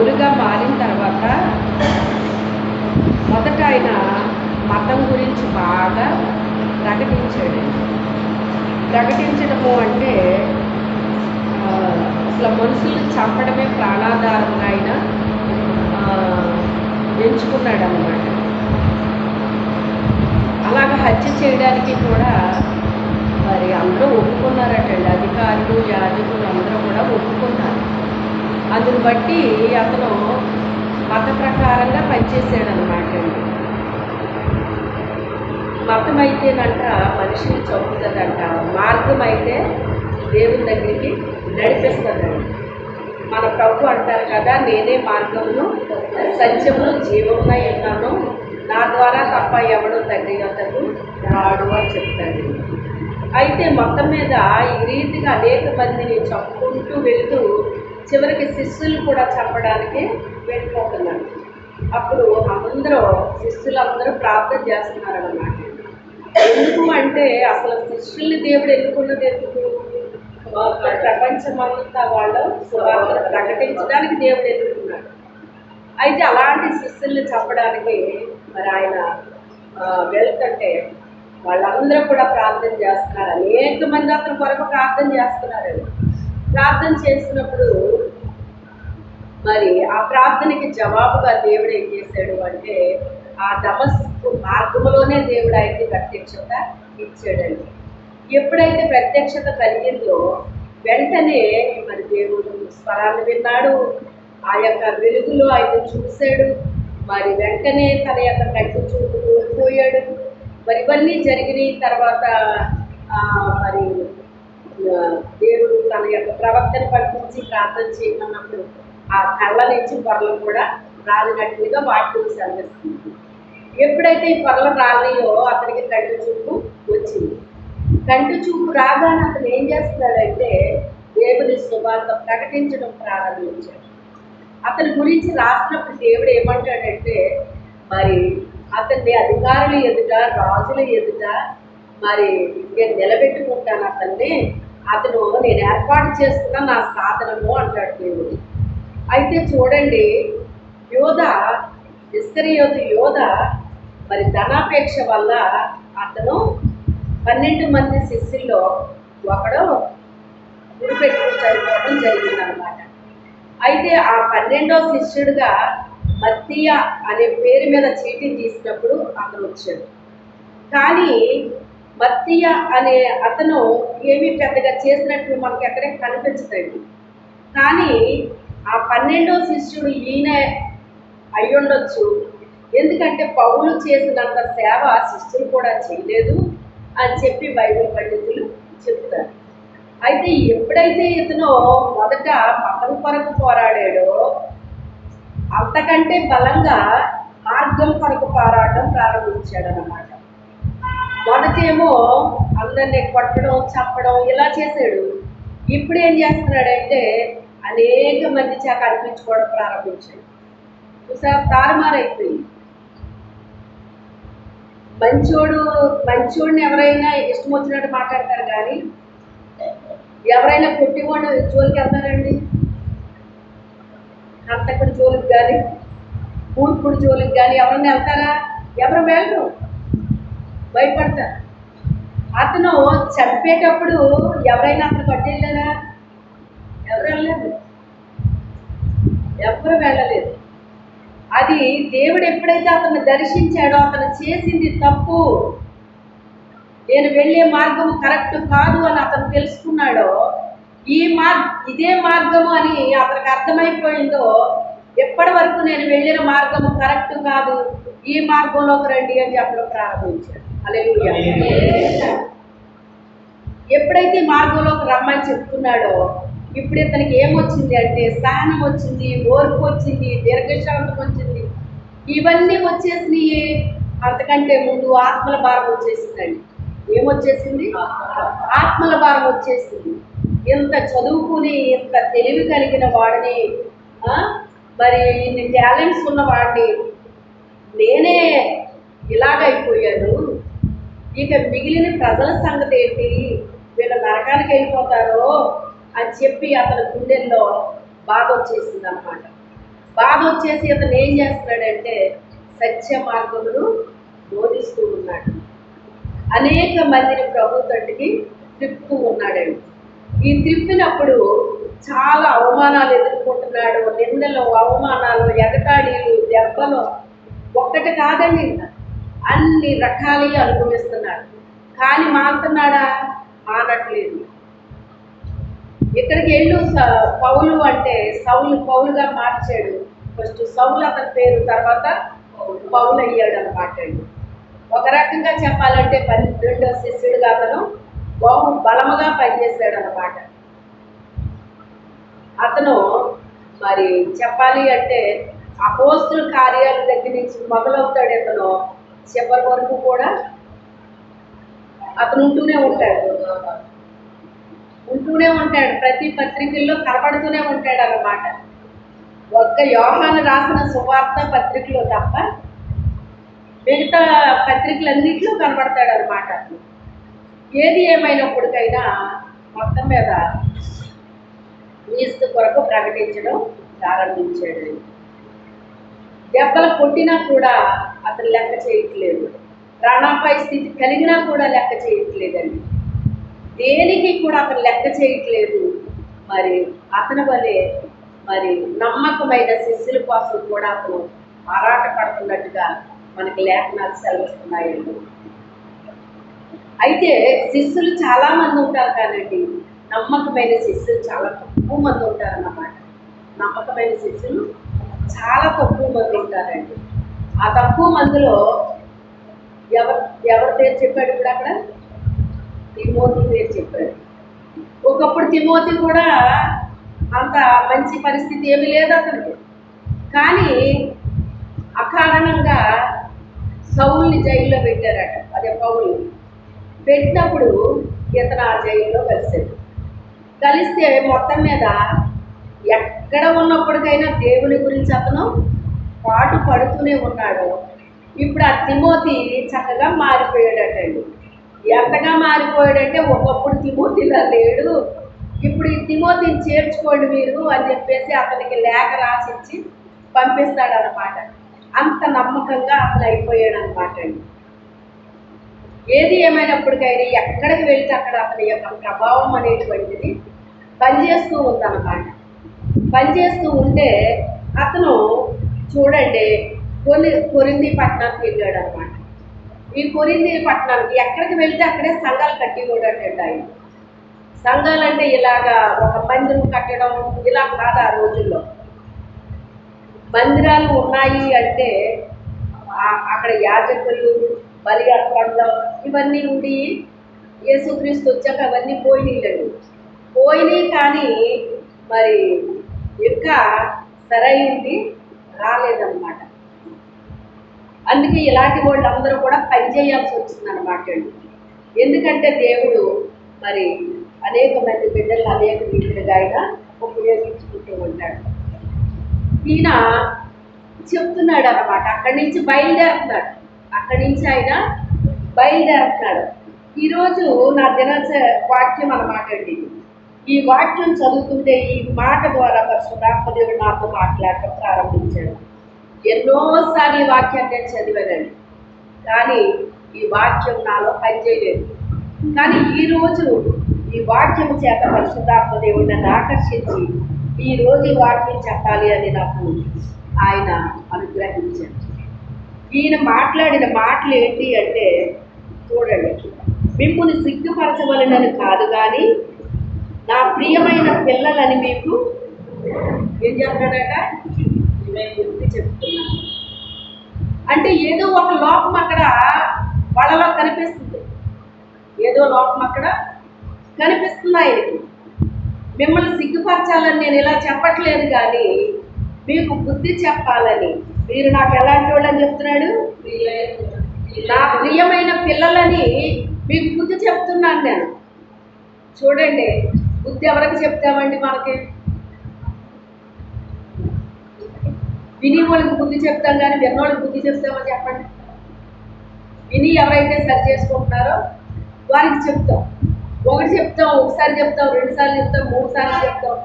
పౌలుగా మారిన తర్వాత మొదట ఆయన మతం గురించి బాగా ప్రకటించాడు. ప్రకటించడము అంటే అసలు మనుషులు చంపడమే ప్రాణాధారంగా ఆయన ఎంచుకున్నాడు అన్నమాట అలాగ హత్య చేయడానికి కూడా మరి అందరూ ఒప్పుకున్నారటండి. అధికారులు యాజకులు అందరూ కూడా ఒప్పుకున్నారు. అందుని బట్టి అతను మత ప్రకారంగా పనిచేసాడు అనమాట అండి. మతం అయితేనంట మనిషిని చంపుతుందంట మార్గం అయితే దేవుని దగ్గరికి నడిపిస్తుందండి మన ప్రభు అంటారు కదా నేనే మార్గమును సత్యమును జీవమునై ఉన్నాను నా ద్వారా తప్ప ఎవడు తండ్రి వద్దకు రాడు అని చెప్తాడు. అయితే మొత్తం మీద ఈ రీతిగా అనేక మందిని చంపుకుంటూ వెళ్తూ చివరికి శిష్యులు కూడా చంపడానికి వెళ్ళిపోతున్నారు. అప్పుడు అందరూ శిష్యులందరూ ప్రార్థన చేస్తున్నారు అన్నమాట ఎందుకు అంటే అసలు శిష్యుల్ని దేవుడు ఎన్నుకున్నది ఎందుకు? ప్రపంచమంతా వాళ్ళు సువార్త ప్రకటించడానికి దేవుడు ఎన్నుకున్నాడు అయితే అలాంటి శిష్యుల్ని చంపడానికి మరి ఆయన వెళ్తుంటే వాళ్ళందరూ కూడా ప్రార్థన చేస్తున్నారు. అనేక మంది అతని కొరకు ప్రార్థన చేస్తున్నారు. ప్రార్థన చేసినప్పుడు మరి ఆ ప్రార్థనకి జవాబుగా దేవుడు ఏం చేశాడు అంటే ఆ దమస్కు మార్గంలోనే దేవుడు ఆయనకి ప్రత్యక్షత ఇచ్చాడండి. ఎప్పుడైతే ప్రత్యక్షత కలిగిందో వెంటనే మరి దేవుడు స్వరాన్ని విన్నాడు ఆ యొక్క వెలుగులో ఆయన చూశాడు మరి వెంటనే తన యొక్క కంటి చూపు కోల్పోయాడు. మరి ఇవన్నీ జరిగిన తర్వాత మరి దేవుడు తన యొక్క ప్రవక్తను పంపించి ప్రార్థన చేయమన్నప్పుడు ఆ కళ్ళ నుంచి పొరలు కూడా రాలినట్లుగా వాటిని సందర్శించింది ఎప్పుడైతే ఈ పొరలు రాలియో అతనికి కంటి చూపు వచ్చింది. కంటి చూపు రాగానే అతను ఏం చేస్తున్నాడంటే దేవుని శుభార్త ప్రకటించడం ప్రారంభించాడు. అతని గురించి రాసినప్పుడు దేవుడు ఏమంటాడంటే మరి అతన్ని అధికారుల ఎదుట రాజుల ఎదుట మరి నేను నిలబెట్టుకుంటాను అతన్ని. అతను నేను ఏర్పాటు చేసుకున్న నా సాధనము అంటాడు దేవుడు. అయితే చూడండి యోధ ఇస్కరియోతు యోధ మరి ధనాపేక్ష వల్ల అతను పన్నెండు మంది శిష్యుల్లో ఒకడు గురిపెట్టుకుని చనిపోవడం జరిగిందనమాట. అయితే ఆ పన్నెండో శిష్యుడిగా మత్తియ అనే పేరు మీద చీటీ తీసినప్పుడు అతను వచ్చాడు. కానీ మత్తీయ అనే అతను ఏమీ పెద్దగా చేసినట్లు మనకి ఎక్కడే కనిపించదండి. కానీ ఆ పన్నెండో శిష్యుడు ఈయన అయ్యుండొచ్చు. ఎందుకంటే పౌలు చేసినంత సేవ శిష్యులు కూడా చేయలేదు అని చెప్పి బైబిల్ పండితులు చెప్తారు. అయితే ఎప్పుడైతే ఇతను మొదట మతం కొరకు పోరాడాడో అంతకంటే బలంగా మార్గం కొరకు పోరాటం ప్రారంభించాడు అన్నమాట మొదటేమో అందరినీ కొట్టడం చంపడం ఇలా చేశాడు. ఇప్పుడు ఏం చేస్తున్నాడంటే అనేక మంది చేత అనిపించుకోవడం ప్రారంభించాడు. చూసా తారుమారైపోయింది. మంచోడు మంచోడిని ఎవరైనా ఇష్టం వచ్చినట్టు మాట్లాడతారు కానీ ఎవరైనా కొట్టివాడు జోలికి వెళ్తారండి? అంతకుడు జోలికి కానీ కూర్పుడు జోలికి కానీ ఎవరైనా వెళ్తారా? ఎవరు వెళ్ళరు. భయపడతారు. అతను చనిపోయేటప్పుడు ఎవరైనా అతను పట్టెళ్ళారా ఎవరు వెళ్ళలేదు ఎవరు వెళ్ళలేదు. అది దేవుడు ఎప్పుడైతే అతను దర్శించాడో అతను చేసింది తప్పు. నేను వెళ్ళే మార్గం కరెక్ట్ కాదు అని అతను తెలుసుకున్నాడో ఈ మార్ ఇదే మార్గము అని అతనికి అర్థమైపోయిందో ఎప్పటి వరకు నేను వెళ్ళిన మార్గము కరెక్ట్ కాదు ఈ మార్గంలోకి రండి అని చెప్పడం ప్రారంభించాడు. ఎప్పుడైతే మార్గంలోకి రమ్మని చెప్తున్నాడో ఇప్పుడు ఇతనికి ఏమొచ్చింది అంటే సహనం వచ్చింది ఓర్పు వచ్చింది దీర్ఘశాంతం వచ్చింది. ఇవన్నీ వచ్చేసినాయి. అంతకంటే ముందు ఆత్మల భారం వచ్చేసిందండి. ఏమొచ్చేసింది? ఆత్మల భారం వచ్చేసింది. ఇంత చదువుకుని ఇంత తెలివి కలిగిన వాడిని మరి ఇన్ని టాలెంట్స్ ఉన్న వాడిని నేనే ఇలాగైపోయాను. ఇక మిగిలిన ప్రజల సంగతి ఏంటి? వీళ్ళ నరకానికి వెళ్ళిపోతారో అని చెప్పి అతని గుండెల్లో బాధ వచ్చేసింది అనమాట బాధ వచ్చేసి ఇతను ఏం చేస్తున్నాడంటే సత్య మార్గమును బోధిస్తూ ఉన్నాడు. అనేక మందిని ప్రభు తట్టుకి తిప్పుతూ ఉన్నాడండి. ఈ తిప్పినప్పుడు చాలా అవమానాలు ఎదుర్కొంటున్నాడు. నిందలు అవమానాలు ఎగతాళీలు దెబ్బలు ఒక్కటి కాదండి ఇంకా అన్ని రకాలుగా అనుభవిస్తున్నాడు. కానీ మారుతున్నాడా? మారట్లేదు. ఇక్కడికి వెళ్ళు స- పౌలు అంటే సౌలు పౌలుగా మార్చాడు. ఫస్ట్ సౌలు అతని పేరు తర్వాత పౌలు అయ్యాడు అనమాట ఒక రకంగా చెప్పాలంటే పని రెండో శిష్యుడిగా అతను బహు బలముగా పనిచేశాడు అనమాట అతను మరి చెప్పాలి అంటే అపోస్తుల కార్యాల దగ్గర నుంచి మొదలవుతాడు ఇతను. చివరి వరకు కూడా అతను ఉంటూనే ఉంటాడు. ఉంటూనే ఉంటాడు. ప్రతి పత్రికల్లో కనబడుతూనే ఉంటాడు అన్నమాట. ఒక్క యోహాను రాసిన సువార్త పత్రికలో తప్ప మిగతా పత్రికలన్నింటిలో కనబడతాడు అనమాట ఏది ఏమైనప్పటికైనా మొత్తం మీద క్రీస్తు కొరకు ప్రకటించడం ప్రారంభించాడు. దెబ్బలు కొట్టినా కూడా అతను లెక్క చేయట్లేదు. ప్రాణాపాయ స్థితి కలిగినా కూడా లెక్క చేయట్లేదండి. దేనికి కూడా అతను లెక్క చేయట్లేదు. మరి అతని వలె మరి నమ్మకమైన శిష్యుల కోసం కూడా అతను ఆరాట పడుతున్నట్టుగా మనకి లేఖనాలు సెలవిస్తున్నాయండి. అయితే శిష్యులు చాలా మంది ఉంటారు కానండి. నమ్మకమైన శిష్యులు చాలా తక్కువ మంది ఉంటారన్నమాట. నమ్మకమైన శిష్యులు చాలా తక్కువ మంది ఉంటారండి. ఆ తక్కువ మందిలో ఎవరు ఎవరి పేరు చెప్పాడు ఇప్పుడు అక్కడ? తిమోతి పేరు చెప్పాడు. ఒకప్పుడు తిమోతి కూడా అంత మంచి పరిస్థితి ఏమీ లేదు అతనికి. కానీ అకారణంగా సౌల్ని జైల్లో పెట్టారట అదే పౌల్ని. పెట్టినప్పుడు ఇతను ఆ జైల్లో కలిసాడు కలిస్తే మొత్తం మీద ఎక్కడ ఉన్నప్పటికైనా దేవుని గురించి అతను పాటు పడుతూనే ఉన్నాడు. ఇప్పుడు ఆ తిమోతి చక్కగా మారిపోయాడటండి ఎంతగా మారిపోయాడంటే ఒకప్పుడు తిమోతిలా లేడు. ఇప్పుడు ఈ తిమోతిని చేర్చుకోండి మీరు అని చెప్పేసి అతనికి లేఖ రాసిచ్చి పంపిస్తాడనమాట అంత నమ్మకంగా అతను అయిపోయాడు అనమాట అండి ఏది ఏమైనప్పటికైనా ఎక్కడికి వెళ్తే అక్కడ అతని యొక్క ప్రభావం అనేటువంటిది పనిచేస్తూ ఉందన్నమాట. పనిచేస్తూ ఉంటే అతను చూడండి కొన్ని కొరింది పట్టణానికి వెళ్ళాడు అనమాట ఈ కొరింది పట్టణానికి ఎక్కడికి వెళ్తే అక్కడే సంఘాలు కట్టి కూడా ఆయన. సంఘాలు అంటే ఇలాగా ఒక మందిరం కట్టడం ఇలా కాదు ఆ రోజుల్లో. మందిరాలు ఉన్నాయి అంటే అక్కడ యాజకులు బలి అర్పణలు ఇవన్నీ ఉండి యేసుక్రీస్తు వచ్చాక అవన్నీ పోయినాయి పోయినాయి కానీ మరి ఇంకా సరైంది రాలేదన్నమాట. అందుకే ఇలాంటి వాళ్ళందరూ కూడా పనిచేయాల్సి వచ్చిందన్నమాట అండి. ఎందుకంటే దేవుడు మరి అనేక మంది బిడ్డలు అనేక బిడ్డలుగా ఆయన ఉపయోగించుకుంటూ ఉంటాడు. ఈయన చెప్తున్నాడు అనమాట అక్కడి నుంచి బయలుదేరుతున్నాడు. అక్కడి నుంచి ఆయన బయలుదేరుతున్నాడు. ఈరోజు నా దినచ వాక్యం అన్నమాట అండి. ఈ వాక్యం చదువుతుంటే ఈ మాట ద్వారా పరిశుద్ధాత్మదేవుడు నాతో మాట్లాడటం ప్రారంభించాడు. ఎన్నోసార్లు ఈ వాక్యాన్ని నేను చదివానండి. కానీ ఈ వాక్యం నాలో పనిచేయలేదు. కానీ ఈరోజు ఈ వాక్యం చేత పరిశుద్ధాత్మదేవుడు నన్ను ఆకర్షించి ఈరోజు ఈ వాక్యం చెప్పాలి అని నాకు ఆయన అనుగ్రహించాడు ఈయన మాట్లాడిన మాటలు ఏంటి అంటే చూడండి. మిమ్మల్ని సిగ్గుపరచవలనని కాదు కానీ నా ప్రియమైన పిల్లలని మీకు ఏం చెప్తాడట మేము గుర్తు చెప్తున్నాను అంటే ఏదో ఒక లోపం అక్కడ వాళ్ళలో కనిపిస్తుంది. ఏదో లోపం అక్కడ కనిపిస్తుంది ఆయనకి మిమ్మల్ని సిగ్గుపరచాలని నేను ఇలా చెప్పట్లేదు కానీ మీకు బుద్ధి చెప్పాలని మీరు నాకు ఎలాంటి వాళ్ళని చెప్తున్నాడు? నా ప్రియమైన పిల్లలని మీకు బుద్ధి చెప్తున్నాను నేను. చూడండి బుద్ధి ఎవరికి చెప్తామండి మనకి? విని వాళ్ళకి బుద్ధి చెప్తాం కానీ విన్నోళ్ళకి బుద్ధి చెప్తామని చెప్పండి. విని ఎవరైతే సరి చేసుకుంటున్నారో వారికి చెప్తాం. ఒకటి చెప్తాం ఒకసారి చెప్తాం రెండు సార్లు చెప్తాం మూడు సార్లు చెప్తాం.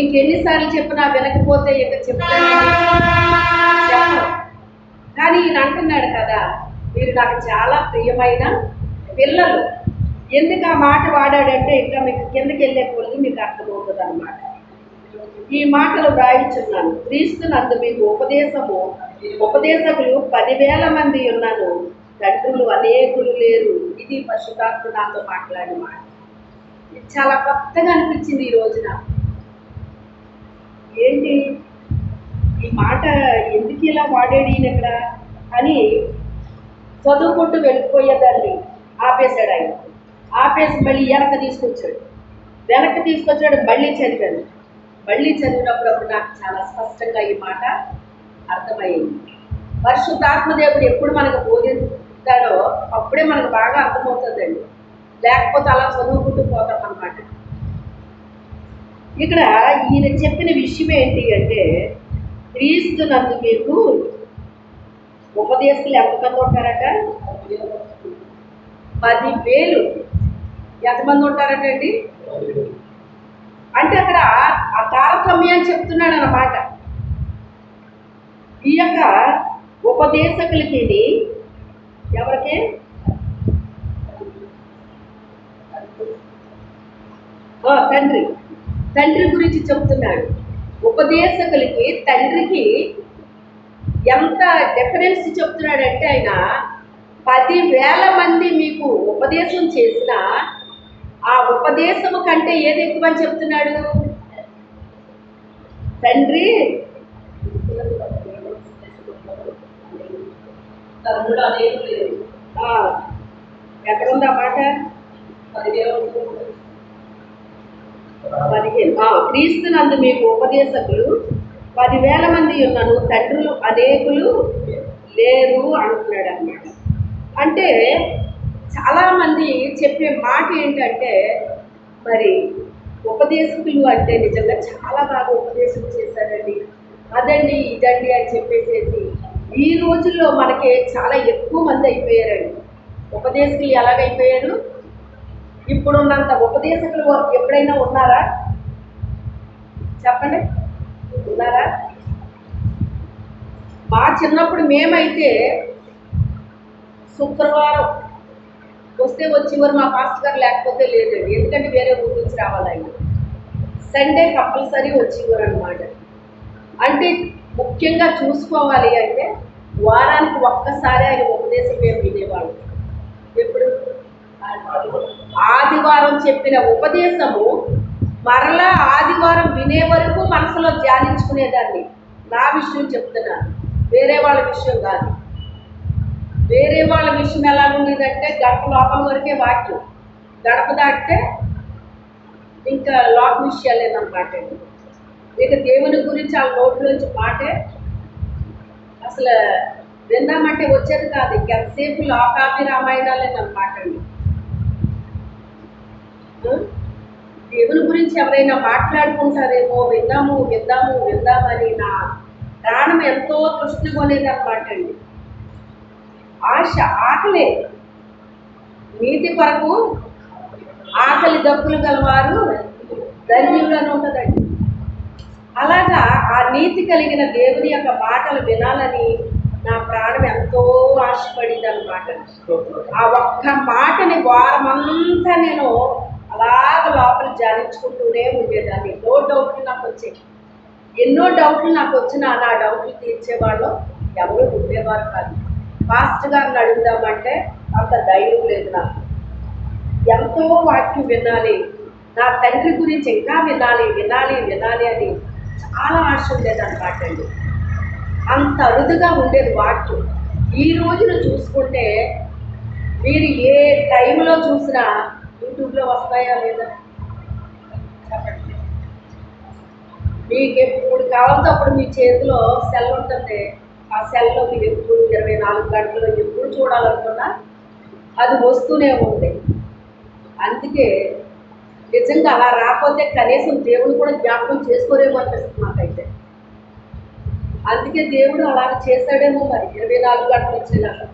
ఇంకెన్నిసార్లు చెప్పినా వినకపోతే ఇక చెప్తాను కానీ ఈయన అంటున్నాడు కదా మీరు నాకు చాలా ప్రియమైన పిల్లలు. ఎందుకు ఆ మాట వాడాడంటే ఇంకా మీకు కిందకి వెళ్ళే మీకు అర్థమవుతుంది అనమాట ఈ మాటలు వ్రాయించున్నాను. క్రీస్తునందు మీకు ఉపదేశము. ఉపదేశకులు పదివేల మంది ఉన్నాను. తండ్రులు అనేకులు లేరు. ఇది పశుధాత్మ నాతో మాట్లాడిన మాట. ఇది చాలా కొత్తగా అనిపించింది ఈ రోజున. ఏంటి? ఈ మాట ఎందుకు ఇలా వాడాడు ఈయన ఇక్కడ? అని చదువుకుంటూ వెళ్ళిపోయేదాన్ని ఆపేశాడు ఆయన. ఆపేసి మళ్ళీ వెనక తీసుకొచ్చాడు. వెనక్కి తీసుకొచ్చాడు మళ్ళీ చదివాను మళ్ళీ చదివినప్పుడు అప్పుడు నాకు చాలా స్పష్టంగా ఈ మాట అర్థమయ్యింది. పరిశుద్ధాత్మదేవుడు ఎప్పుడు మనకు బోధిస్తాడో అప్పుడే మనకు బాగా అర్థమవుతుందండి. లేకపోతే అలా చదువుకుంటూ పోతాం అనమాట ఇక్కడ ఈయన చెప్పిన విషయం ఏంటి అంటే క్రీస్తునందు మీకు ఉపదేశాలు ఎంతమంది ఉంటారట? పదివేలు. ఎంతమంది ఉంటారట అండి? అంటే అక్కడ ఆ తారతమ్యాన్ని చెప్తున్నాడు అన్నమాట ఈ యొక్క ఉపదేశకులకి ఎవరికి? తండ్రి. తండ్రి గురించి చెప్తున్నాడు. ఉపదేశకులకి తండ్రికి ఎంత డిఫరెన్స్ చెప్తున్నాడంటే ఆయన పదివేల మంది మీకు ఉపదేశం చేసిన ఆ ఉపదేశము కంటే ఏది ఎక్కువ అని చెప్తున్నాడు? తండ్రి? ఎక్కడుంది ఆ మాట? పదిహేను. క్రీస్తునందు మీకు ఉపదేశకులు పదివేల మంది ఉన్నాను తండ్రులు అనేకులు లేరు అంటున్నాడు అన్నమాట అంటే చాలామంది చెప్పే మాట ఏంటంటే మరి ఉపదేశకులు అంటే నిజంగా చాలా బాగా ఉపదేశం చేశారండి. అదండి ఇదండి అని చెప్పేసేసి ఈ రోజుల్లో మనకి చాలా ఎక్కువ మంది అయిపోయారండి. ఉపదేశకులు ఎలాగైపోయారు? ఇప్పుడున్నంత ఉపదేశకులు ఎప్పుడైనా ఉన్నారా? చెప్పండి. ఉన్నారా? మా చిన్నప్పుడు మేమైతే శుక్రవారం వస్తే వచ్చేవారు మా పాస్టర్ గారు లేకపోతే లేదండి. ఎందుకంటే వేరే ఊరు నుంచి రావాలి సండే కంపల్సరీ వచ్చేవారు అనమాట అంటే ముఖ్యంగా చూసుకోవాలి అంటే వారానికి ఒక్కసారి ఆయన ఉపదేశం మేము వినేవాళ్ళం. ఎప్పుడు? ఆదివారం చెప్పిన ఉపదేశము మరలా ఆదివారం వినే వరకు మనసులో ధ్యానించుకునేదాన్ని. నా విషయం చెప్తున్నాను. వేరే వాళ్ళ విషయం కాదు. వేరే వాళ్ళ విషయం ఎలా ఉండేదంటే గడప లోపల వరకే వాక్యం. గడప దాటితే ఇంకా లోక విషయాలు లేదన్నమాట ఇక దేవుని గురించి ఆ నోట్లోంచి మాటే అసలు విందామంటే వచ్చేది కాదు. ఇంకెంతసేపు లోకాభి రామాయణాలే అండి దేవుని గురించి ఎవరైనా మాట్లాడుకుంటారేమో విందాము విందాము విందామని నా ప్రాణం ఎంతో తృష్టి కొనేది అనమాట అండి. ఆశ ఆకలి. నీతి కొరకు ఆకలి దప్పులు గలవారు ధన్యులను ఉంటుందండి అలాగా ఆ నీతి కలిగిన దేవుని యొక్క మాటలు వినాలని నా ప్రాణం ఎంతో ఆశపడింది అనమాట ఆ ఒక్క మాటని వారమంతా నేను అలాగ లోపల ధ్యానించుకుంటూనే ఉండేదాన్ని. ఎన్నో డౌట్లు నాకు వచ్చాయి. ఎన్నో డౌట్లు నాకు వచ్చినా నా డౌట్లు తీర్చేవాళ్ళు ఎవరు ఉండేవారు కాదు. ఫాస్ట్గా గారిని అడుగుదామంటే అంత ధైర్యం లేదు నాకు. ఎంతో వాక్యం వినాలి. నా తండ్రి గురించి ఇంకా వినాలి వినాలి వినాలి అని చాలా ఆశ ఉండేదన్నమాట అండి. అంత అరుదుగా ఉండేది వాక్యం. ఈ రోజున చూసుకుంటే మీరు ఏ టైంలో చూసినా యూట్యూబ్లో వస్తాయా లేదా? మీకు ఎప్పుడు కావాలంటే అప్పుడు మీ చేతిలో సెల్ ఉంటుంది. ఆ సెల్లో మీరు ఎప్పుడు ఇరవై నాలుగు గంటలు ఎప్పుడు చూడాలనుకున్నా అది వస్తూనే ఉంది. అందుకే నిజంగా అలా రాకపోతే కనీసం దేవుడు కూడా జ్ఞాపకం చేసుకోరేమో అనిపిస్తుంది నాకైతే అందుకే దేవుడు అలా చేశాడేమో మరి ఇరవై నాలుగు గంటలు వచ్చేలాగా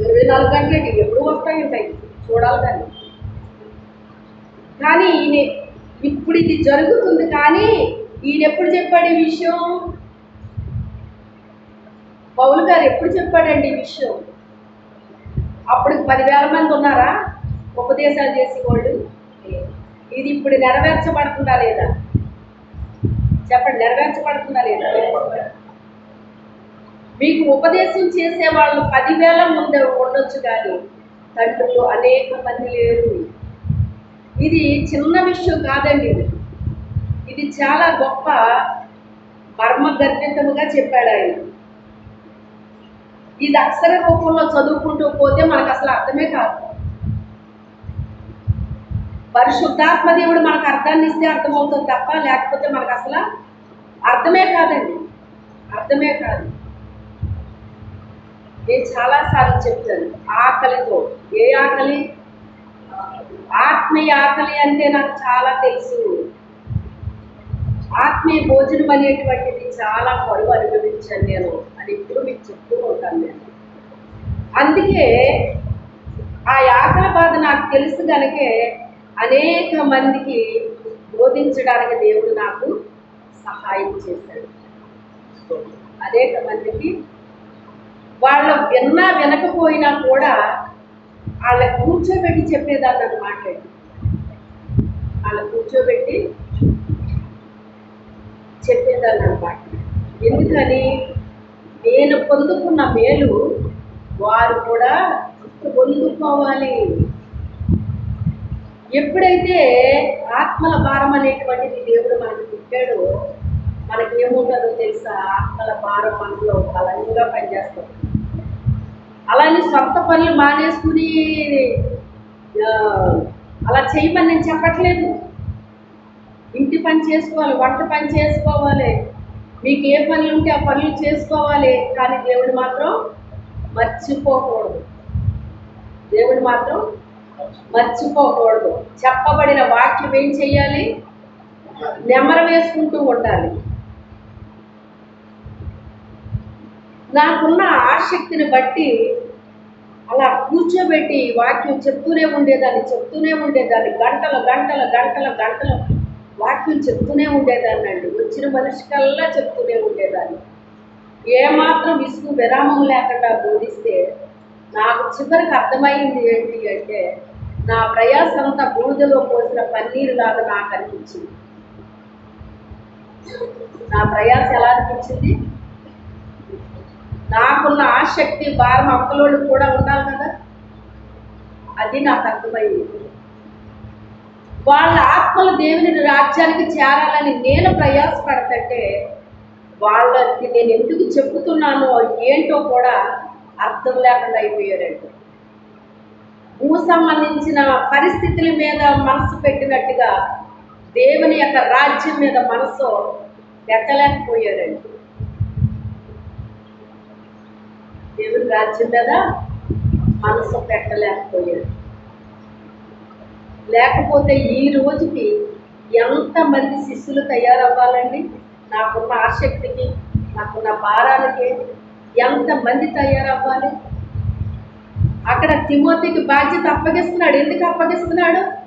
ఇరవై నాలుగు గంటలకి ఎప్పుడు వస్తాయి ఉంటాయి చూడాలి కానీ కానీ ఈయన ఇప్పుడు ఇది జరుగుతుంది కానీ ఈయన ఎప్పుడు చెప్పాడు ఈ విషయం? పౌలు గారు ఎప్పుడు చెప్పాడండి ఈ విషయం? అప్పుడు పదివేల మంది ఉన్నారా? ఉపదేశాలు చేసేవాళ్ళు? ఇది ఇప్పుడు నెరవేర్చబడుతుందా లేదా? చెప్పండి నెరవేర్చబడుతుందా లేదా? మీకు ఉపదేశం చేసే వాళ్ళు పదివేల ముందు ఉండొచ్చు కానీ తండ్రులు అనేక మంది లేరు. ఇది చిన్న విషయం కాదండి ఇది. ఇది చాలా గొప్ప మర్మగర్భితముగా చెప్పాడు ఆయన. ఇది అక్షర రూపంలో చదువుకుంటూ పోతే మనకు అసలు అర్థమే కాదు. పరిశుద్ధాత్మ దేవుడు మనకు అర్థాన్ని ఇస్తే అర్థమవుతుంది తప్ప లేకపోతే మనకు అసలు అర్థమే కాదండి. అర్థమే కాదు. నేను చాలాసార్లు చెప్తాను ఆకలితో ఏ ఆకలి? ఆత్మీయ ఆకలి అంటే నాకు చాలా తెలుసు. ఆత్మీయ భోజనం అనేటువంటిది చాలా పరువు అనుభవించాను నేను. అని ఇప్పుడు మీకు చెప్తూ ఉంటాను నేను. అందుకే ఆ ఆకలి బాధ నాకు తెలుసు కనుకే అనేక మందికి బోధించడానికి దేవుడు నాకు సహాయం చేశాడు. అనేక మందికి వాళ్ళు విన్నా వినకపోయినా కూడా వాళ్ళ కూర్చోబెట్టి చెప్పేదాన్ని అనమాట వాళ్ళ కూర్చోబెట్టి చెప్పేదాన్ని అనమాట ఎందుకని? నేను పొందుకున్న మేలు వారు కూడా పొందుకోవాలి. ఎప్పుడైతే ఆత్మల భారం అనేటువంటిది దేవుడు మనకి పుట్టాడో మనకి ఏముంటుందో తెలుసా? ఆత్మల భారం మనలో బలంగా పనిచేస్తుంది. అలానే సొంత పనులు మానేసుకుని అలా చేయమని నేను చెప్పట్లేదు. ఇంటి పని చేసుకోవాలి వంట పని చేసుకోవాలి. మీకు ఏ పనులు ఉంటే ఆ పనులు చేసుకోవాలి కానీ దేవుడు మాత్రం మర్చిపోకూడదు. దేవుడు మాత్రం మర్చిపోకూడదు. చెప్పబడిన వాక్యం ఏం చెయ్యాలి? నెమర వేసుకుంటూ ఉండాలి. నాకున్న ఆసక్తిని బట్టి అలా కూర్చోబెట్టి వాక్యం చెప్తూనే ఉండేదాన్ని చెప్తూనే ఉండేదాన్ని. గంటలు గంటలు గంటలు గంటలు వాక్యం చెప్తూనే ఉండేదాన్ని అండి. వచ్చిన మనిషికల్లా చెప్తూనే ఉండేదాన్ని. ఏమాత్రం విసుగు విరామం లేకుండా బోధిస్తే నాకు చివరికి అర్థమైంది ఏంటి అంటే నా ప్రయాస అంతా బూడిదలో పోసిన పన్నీరు లాగా నాకు అనిపించింది. నా ప్రయాస ఎలా అనిపించింది? నాకున్న ఆసక్తి భారం అక్కలోళ్ళు కూడా ఉండాలి కదా? అది నాకు అర్థమైంది. వాళ్ళ ఆత్మలు దేవుని రాజ్యానికి చేరాలని నేను ప్రయాసపడతంటే వాళ్ళకి నేను ఎందుకు చెప్తున్నానో ఏంటో కూడా అర్థం లేకుండా అయిపోయారండి. భూ సంబంధించిన పరిస్థితుల మీద మనసు పెట్టినట్టుగా దేవుని యొక్క రాజ్యం మీద మనసు పెట్టలేకపోయారండి. దేవుని రాజ్యం మీద మనసు పెట్టలేకపోయారు. లేకపోతే ఈ రోజుకి ఎంతమంది శిష్యులు తయారవ్వాలండి? నాకున్న ఆసక్తికి నాకున్న భారానికి ఎంతమంది తయారవ్వాలి? అక్కడ తిమోతికి బాధ్యత అప్పగిస్తున్నాడు. ఎందుకు అప్పగిస్తున్నాడు?